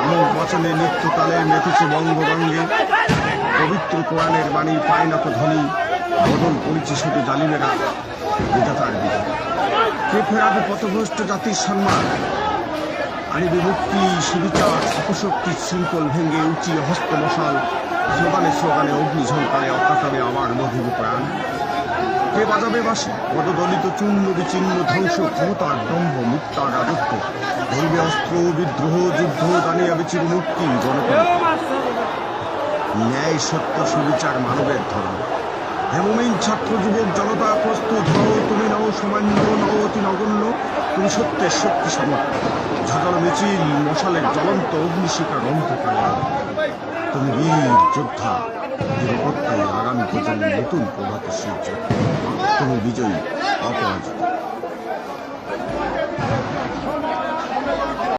আমোদ বচনে নিত্য তালে মেতেছে পবিত্র কোরআনের বাণী পায় না তো বদল করেছে শুধু জালিমেরা। বিধাতার কে ফেরাবে পথভ্রষ্ট জাতির সম্মান? আনিবে মুক্তি সুবিচার অপশক্তির শৃঙ্খল ভেঙে উঁচি হস্ত মশাল স্লোগানে স্লোগানে অগ্নি ঝঙ্কারে অকাতরে আমার মধুর প্রাণ। কে বাজাবে বাসি পদদলিত চূর্ণ বিচিহ্ন ধ্বংস ক্ষমতার দম্ভ মুক্তার রাজত্ব। ধরবে অস্ত্র বিদ্রোহ, যুদ্ধ দানিয়া বিচির মুক্তি, গণতন্ত্র। ন্যায় সত্য সুবিচার মানবের ধর্ম। হেমমিন ছাত্র যুবক জনতা, প্রস্তুত হও, তুমি নও সামান্য, নও অতি নগণ্য, তুমি সত্যের শক্তি সমর্থ ঝাঁঝালো মিছিল, মশালের জ্বলন্ত অগ্নিশিকার অন্ধকারে। তুমি বীর যোদ্ধা, নিরাপত্তায় আগামী প্রজন্ম নতুন প্রভাতের সূর্য তুমি বিজয়ী, অপরাজিত।